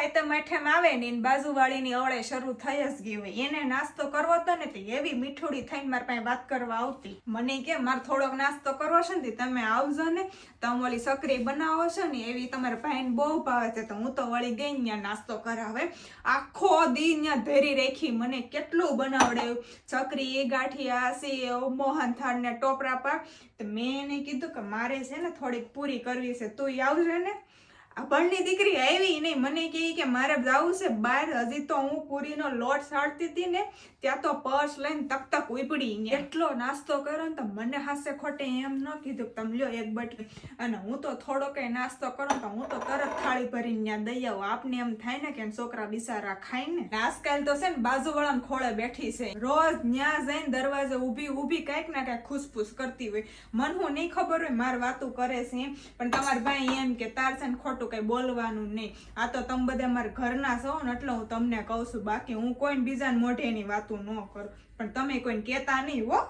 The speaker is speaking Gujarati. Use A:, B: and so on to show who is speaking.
A: ખાઈતમ આઠમ આવે ને એની બાજુવાળીની અવળે શરૂ થઈ જ ગઈ હોય. એને નાસ્તો કરવો હતો ને એવી મીઠુડી થઈને મારી પાસે વાત કરવા આવતી. મને કે, મારે થોડોક નાસ્તો કરવો છે ને તમે આવજો ને. તમે ઓલી સકરી બનાવો છો ને એવી તમારા ભાઈને બહુ ભાવે છે. તો હું તો વળી ગઈ ત્યાં નાસ્તો કરાવે. આખો દી ત્યાં ધરી રાખી મને કેટલું બનાવડાવ્યું ચકરી ગાંઠિયા, સેવ, મોહનથાળ ને ટોપરા પાક. તો મેં એને કીધું કે, મારે છે ને થોડીક પૂરી કરવી છે. તું આવજે ને. આ બળની દીકરી આવી મને કહે કે મારે જવું છે બહાર હજી તો હું પૂરીનો લોટ સાડતી હતી ને, ત્યાં તો પર્સ લઈને તક તક ઉપડી એટલો નાસ્તો કર્યો ને તો મને હાસે ખોટે એમ ન કીધું તમે લ્યો એક બટકી અને હું તો થોડો કંઈ નાસ્તો કરું તો હું તો તરત થાળી ભરીને ત્યાં દઈ આવું. આપને એમ થાય ને કે છોકરા બિસારા ખાઈ ને. આજકાલ તો છે ને બાજુવાળાને ખોળે બેઠી છે. રોજ ન્યા જઈને દરવાજે ઊભી ઊભી કાંઈક ના કાંઈક ખુસફુસ કરતી હોય. મન હું નહીં ખબર હોય માર વાતું કરે છે પણ તમારા ભાઈ એમ કે તાર છે ને ખોટું કઈ બોલવાનું નહીં. આ તો તમે બધા મારા ઘરના છો ને એટલે હું તમને કહું છું, બાકી હું કોઈ બીજાને મોઢેની વાતું ન કરું. પણ તમે કોઈને કહેતા નહીં હો.